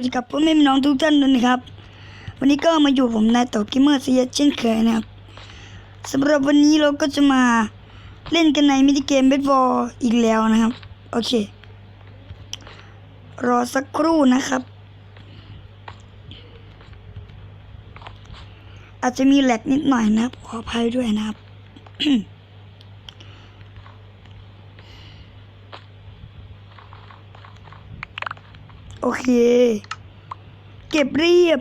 สวัสดีครับพ่อแม่พี่น้องทุกท่านด้วยนะครับ วันนี้ก็มาอยู่ผมนายต่อกิมเมอร์เซียเช่นเคยนะครับสำหรับวันนี้เราก็จะมาเล่นกันในมินิเกมเบสบอลอีกแล้วนะครับ โอเค รอสักครู่นะครับ อาจจะมีแหลกนิดหน่อยนะครับขออภัยด้วยนะครับ โอเค เก็บเรียบ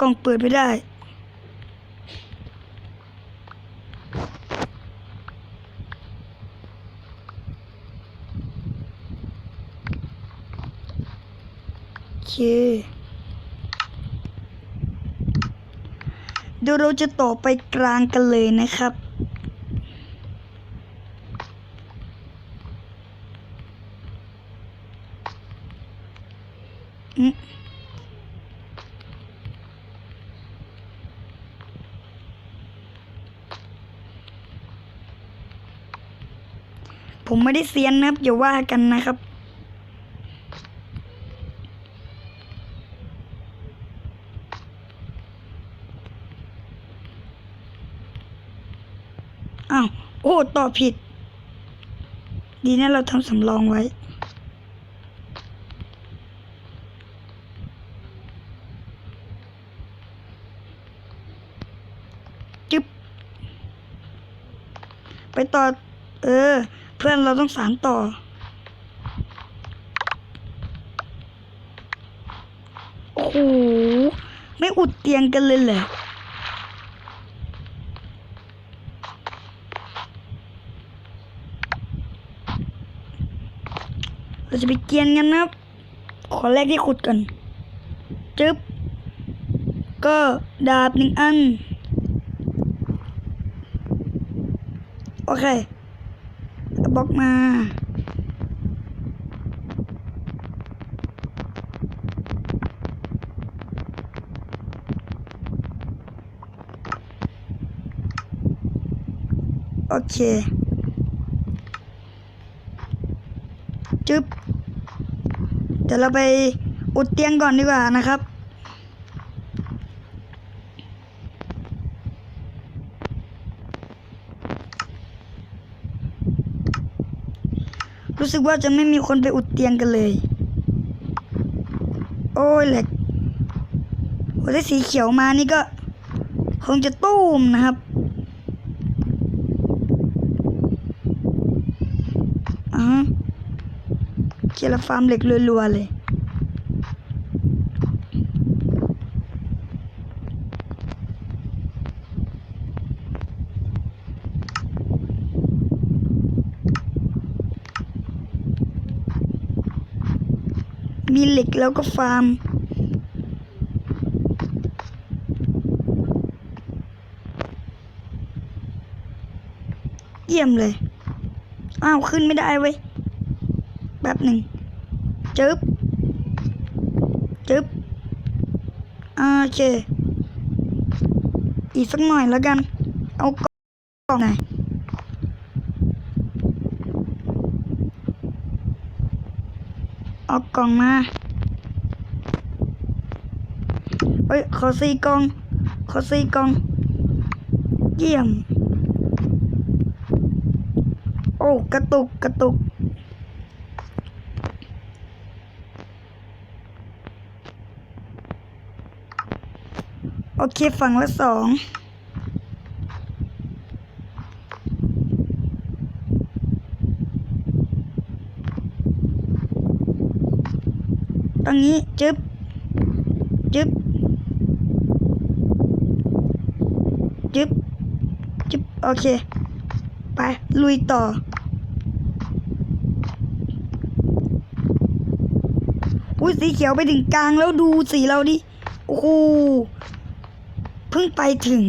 กล่องเปิดไม่ได้เคเดี๋ยวเราจะต่อไปกลางกันเลยนะครับ ผมไม่ได้เซียนนะครับอย่าว่ากันนะครับ อ้าว โอ้ ต่อผิด ดีนะเราทำสำรองไว้จึ๊บไปต่อ เออ พื่อนเราต้องสารต่อ โอ้โห ไม่อุดเตียงกันเลยเหรอเราจะไปเกียนกันนะครับ ขอแรกที่ขุดก่อนจึ๊บ ก็ดาบหนึ่งอัน โอเค บล็อกมาโอเคจึ๊บเดี๋ยวเราไปอุดเตียงก่อนดีกว่านะครับ รู้สึกว่าจะไม่มีคนไปอุดเตียงกันเลย โอ้ยเหล็กโอ้ยถ้สีเขียวมานี่ก็ คงจะตู้มนะครับ อ่าฮะเคลียร์ฟาร์มเหล็กรัวๆเลย มีเหล็ก แล้วก็ฟาร์ม เยี่ยมเลย อ้าว ขึ้นไม่ได้เว้ยแบบหนึ่งจึ๊บจึ๊บโอเค อีกสักหน่อยแล้วกัน เอากล่องไหนอยเอากล่องมา เอ้ย ขอสี่กล่อง ขอสี่กล่อง เยี่ยม โอ้ กระตุก กระตุก โอเค ฝั่งละสองตรงนี้จึ๊บ จึ๊บ จึ๊บจึ๊บโอเค ไป ลุยต่อ อุ้ยสีเขียวไปถึงกลางแล้วดูสีเราดิ โอ้โห เพิ่งไปถึง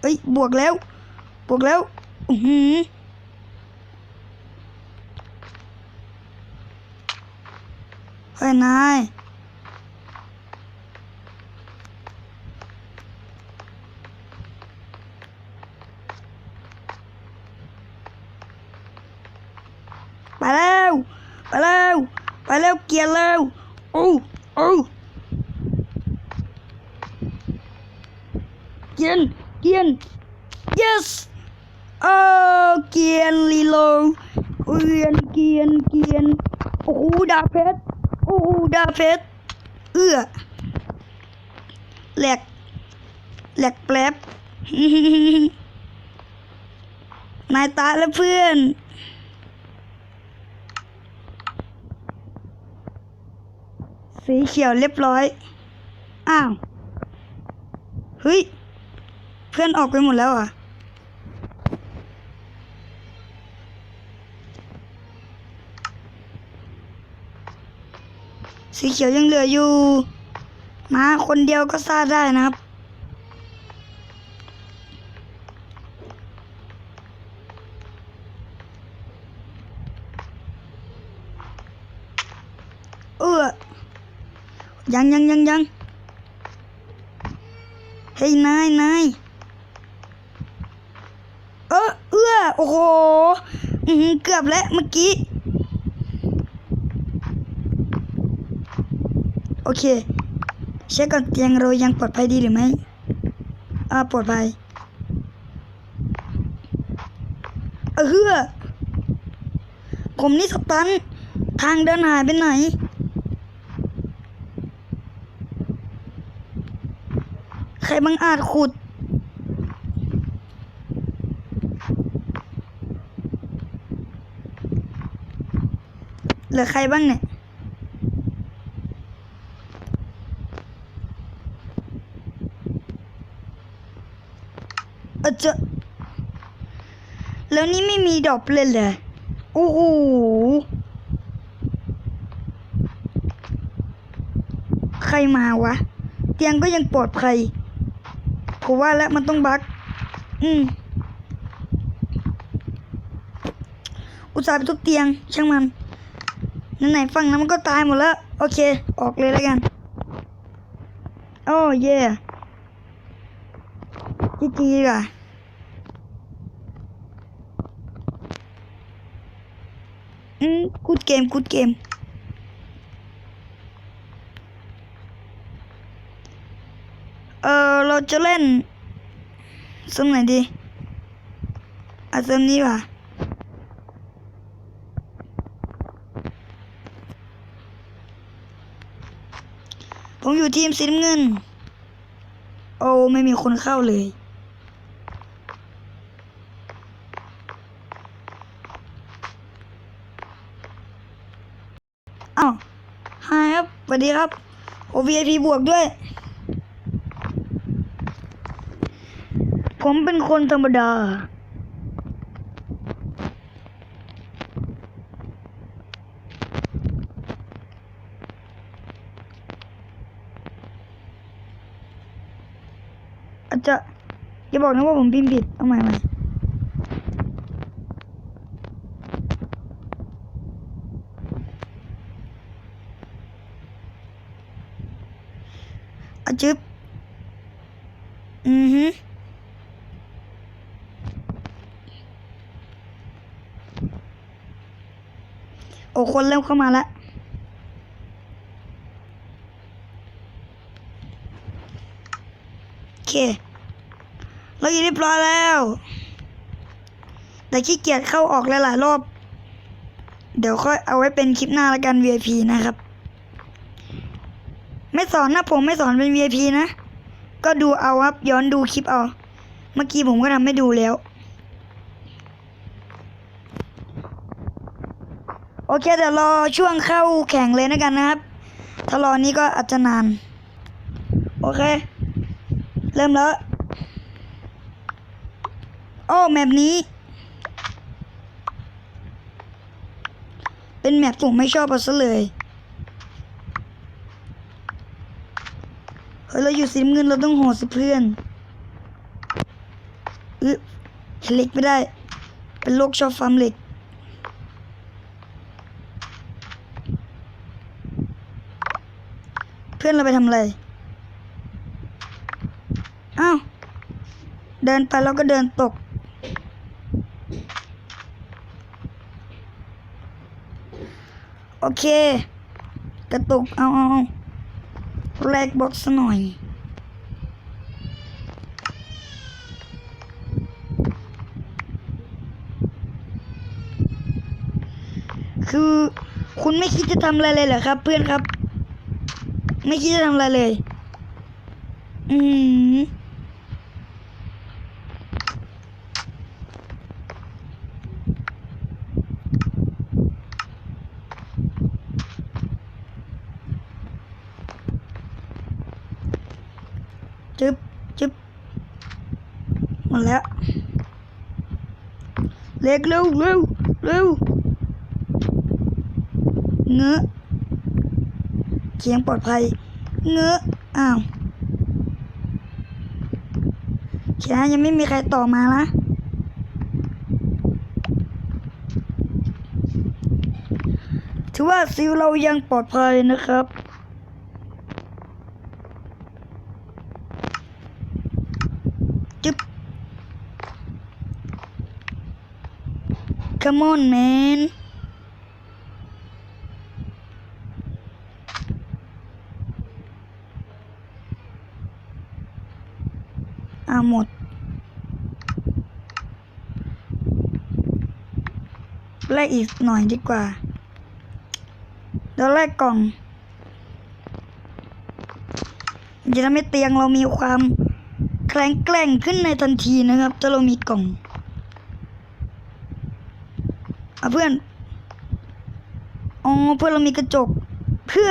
เอ้ย บวกแล้ว บวกแล้วอือหือเฮ้ยนาย ไปแล้ว ไปแล้วไปแล้วเกียร์แล้วโอ้โอ้เกียนเกียน yes เออเกียนลีโลเกียนเกียนเกียนโอ้โหดาเพชรโอ้โหดาเพชรเอื้อแหลกแหลกแปลบนายตายแล้วเพื่อน สีเขียวเรียบร้อย อ้าว เฮ้ย เพื่อนออกไปหมดแล้วอะสีเขียวยังเหลืออยู่ มาคนเดียวก็ซ่าได้นะครับ เออ ยังยังยังยังเฮ้ยนายนายเออเอื้อโอ้โหเกือบแล้วเมื่อกี้ โอเค เช็คก่อนเตียงเรายังปลอดภัยดีหรือไม่อ่าปลอดภัยเออเฮือผมนี่สตันทางเดินหายไปไหน ใครบังอาจขุด เหลือใครบ้างเนี่ยเออจะแล้วนี่ไม่มีดอกเลยเหรอโอ้โหใครมาวะ เตียงก็ยังปลอดภัย ผมว่าแล้วมันต้องบักอืมอุตส่าห์ไปทุกเตียง ช่างมันไหนๆฟังนั้นมันก็ตายหมดแล้ว โอเค ออกเลยแล้วกัน โอ้เย่จีจีอะอืมกูดเกมกูดเกม เออเรา จะเล่นซึมไหนดีอาเซมนี้ว่ะผมอยู่ทีมสีน้ำเงิน โอ้ไม่มีคนเข้าเลย อ้าวฮายครับสวัสดีครับ โอ VIP บวกด้วย ผมเป็นคนธรรมดา อาจจะอย่าบอกนะว่าผมพิมพ์ผิดเอาใหม่ใหม่อาจึบอือฮึโอ้ คนเริ่มเข้ามาแล้วโอเค เราอยู่เรียบร้อยแล้ว แต่ขี้เกียจเข้าออกหลายๆรอบ เดี๋ยวค่อยเอาไว้เป็นคลิปหน้าละกัน VIP นะครับ ไม่สอนนะผมไม่สอนเป็น VIP นะ ก็ดูเอาครับย้อนดูคลิปเอา เมื่อกี้ผมก็ทำให้ดูแล้ว โอเคเดี๋ยวรอช่วงเข้าแข่งเลยนะกันนะครับ ถ้ารอนี้ก็อาจจะนาน โอเค เริ่มแล้วโอ้แมปนี้ เป็นแมปผมไม่ชอบเอาซะเลยเฮ้ยเราอยู่สีน้ำเงินเราต้องโหดสิเพื่อนอึเห็นเล็กไม่ได้ เป็นโรคชอบฟาร์มเหล็ก เพื่อนเราไปทำอะไรอ้าว เดินไปแล้วก็เดินตก โอเค กระตุก เอาเอาเอาแลกบ็อกซ์หน่อยคือคุณไม่คิดจะทำอะไรเลยเหรอครับ เพื่อนครับ ไม่คิดจะทำอะไรเลย อืมจึ๊บจึ๊บหมดแล้วเล็กเร็วเร็วเร็วเงอะ เคียงปลอดภัย เงอะอ้าวแค่ยังไม่มีใครต่อมานะถือว่าซิลเรายังปลอดภัยนะครับจึ๊บ Come on man อ่าหมด แลกอีกหน่อยดีกว่าเดี๋ยวแลกกล่องจะทำให้เตียงเรามีความแข็งแกร่งขึ้นในทันทีนะครับถ้าเรามีกล่องอะเพื่อนอ๋อเพื่อนเรามีกระจกเพื่อ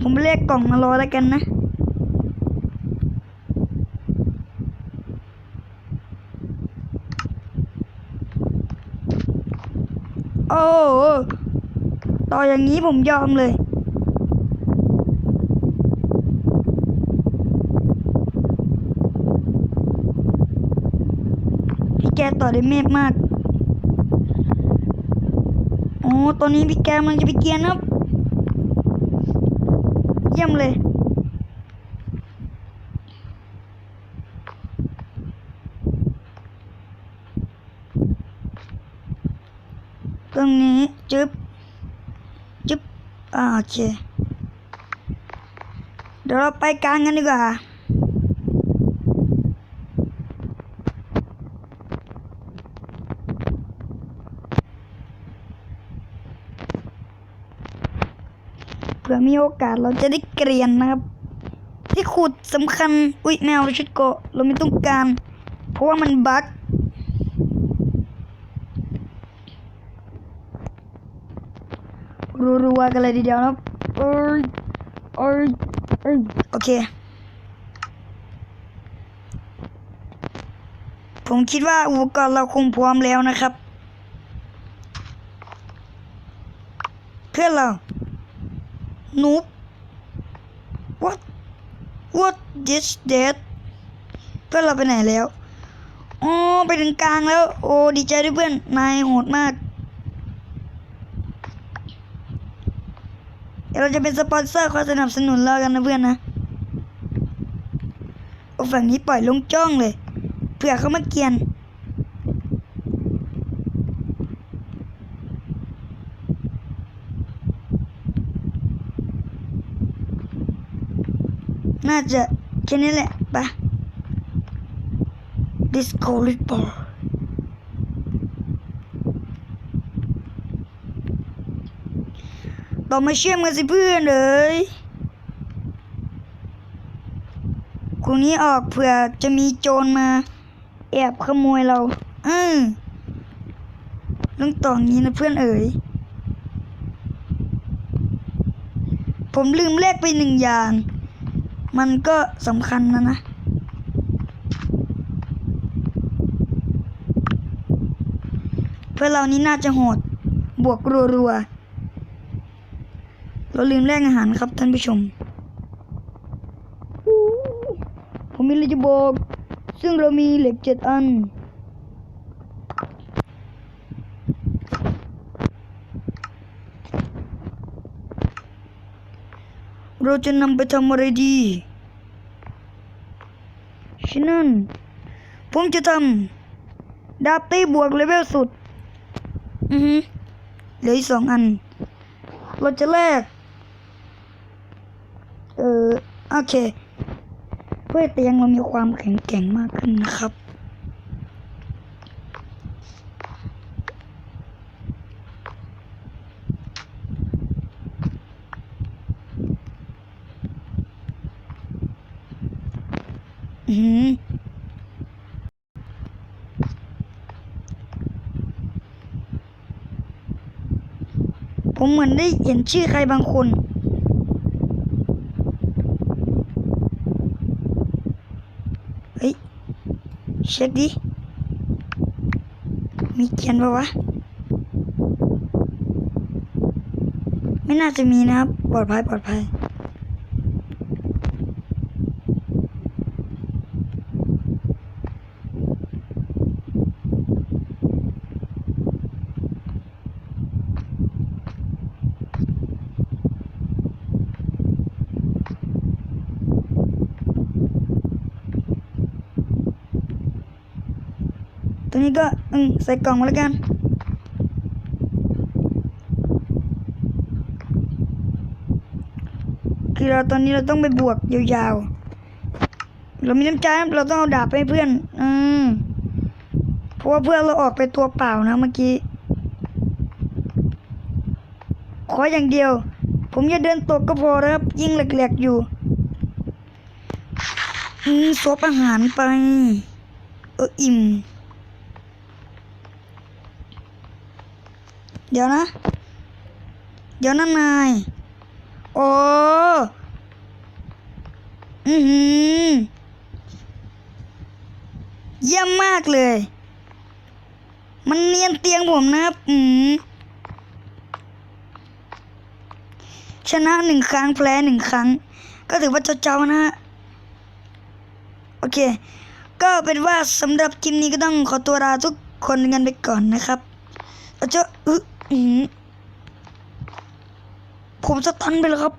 ผมเรียกกล่องมารอแล้วกันนะ โอ้โห ต่ออย่างนี้ผมยอมเลย พี่แกต่อได้เมฆมาก โอ้ตอนนี้พี่แกมันจะไปเกียนครับ เยี่ยมเลยตรงนี้จึ๊บจึ๊บ อ่าโอเค เดี๋ยวเราไปกลางกันดีกว่าเผื่อมีโอกาสเราจะได้เกรียนนะครับ ที่ขุดสำคัญ อุ๊ยแมวชุดเกาะเราไม่ต้องการ เพราะว่ามันบั๊ก รัวๆกันเลยทีเดียวนะครับเอ้ยเอ้ยเอ้ยโอเค ผมคิดว่าอุปกรณ์เราคงพร้อมแล้วนะครับ เพื่อนเรานูบ what what this dead เพื่อนเราไปไหนแล้ว อ๋อ ไปถึงกลางแล้ว โอ้ ดีใจด้วยเพื่อน นายโหดมาก เราจะเป็นสปอนเซอร์คอยสนับสนุนเรากันนะเพื่อนนะโอ้ฝั่งนี้ปล่อยลงจ้องเลยเผื่อเขามาเกียนน่าจะแค่นี้แหละปะ Discovery Ball ต่อมาเชื่อมกันสิเพื่อนเอ้ยคุนี้ออกเผื่อจะมีโจรมา แอบขโมยเรา อืมต้องต่องี้นะเพื่อนเอ๋ย ผมลืมเลขไปหนึ่งอย่าง มันก็สำคัญนะนะเพื่อเรานี้น่าจะโหด บวกรัวๆ เราลืมแลกอาหารครับท่านผู้ชม ผมมีอะไรจะบอก ซึ่งเรามีเหล็กเจ็ดอัน เราจะนำไปทำอะไรดีฉะนั้น ผมจะทำดาบตีบวกเลเวลสุด อือฮึเหลืออีกสองอัน เราจะแลก เออ โอเค เพื่อเตียงเรามีความแข็งแกร่งมากขึ้นนะครับ อืมผมเหมือนได้เห็นชื่อใครบางคน เฮ้ย เช็คดิ มีเขียนปะวะ ไม่น่าจะมีนะครับ ปลอดภัย ปลอดภัย ก็ อืม ใส่กล่องมาแล้วกัน คือเราตอนนี้เราต้องไปบวกยาวๆ เรามีน้ำใจเราต้องเอาดาบไปเพื่อน อืม เพราะว่าเพื่อนเราออกไปตัวเปล่านะเมื่อกี้ ขออย่างเดียว ผมอย่าเดินตกก็พอแล้วครับ ยิ่งแหลกๆอยู่ อืมซบอาหารไป เอออิ่ม เดี๋ยวนะ เดี๋ยวนะนาย โอ้อือหือเยี่ยมมากเลย มันเนียนเตียงผมนะครับอืมชนะหนึ่งครั้งแพ้หนึ่งครั้ง ก็ถือว่าเจ้าๆนะฮะ โอเค ก็เป็นว่าสำหรับคลิปนี้ก็ต้องขอตัวลาทุกคนกันไปก่อนนะครับอาจจะอึอือหือ ผมสตันไปแล้วครับ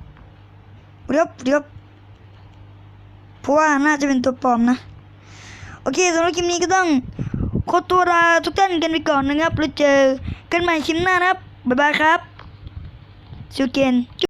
เรียบเรียบเพราะว่าน่าจะเป็นตัวปลอมนะ โอเคสำหรับคลิปนี้ก็ต้องขอตัวลาทุกท่านกันไปก่อนนะครับ แล้วเจอกันใหม่คลิปหน้านะครับ บ๊ายบายครับซิวเกนจ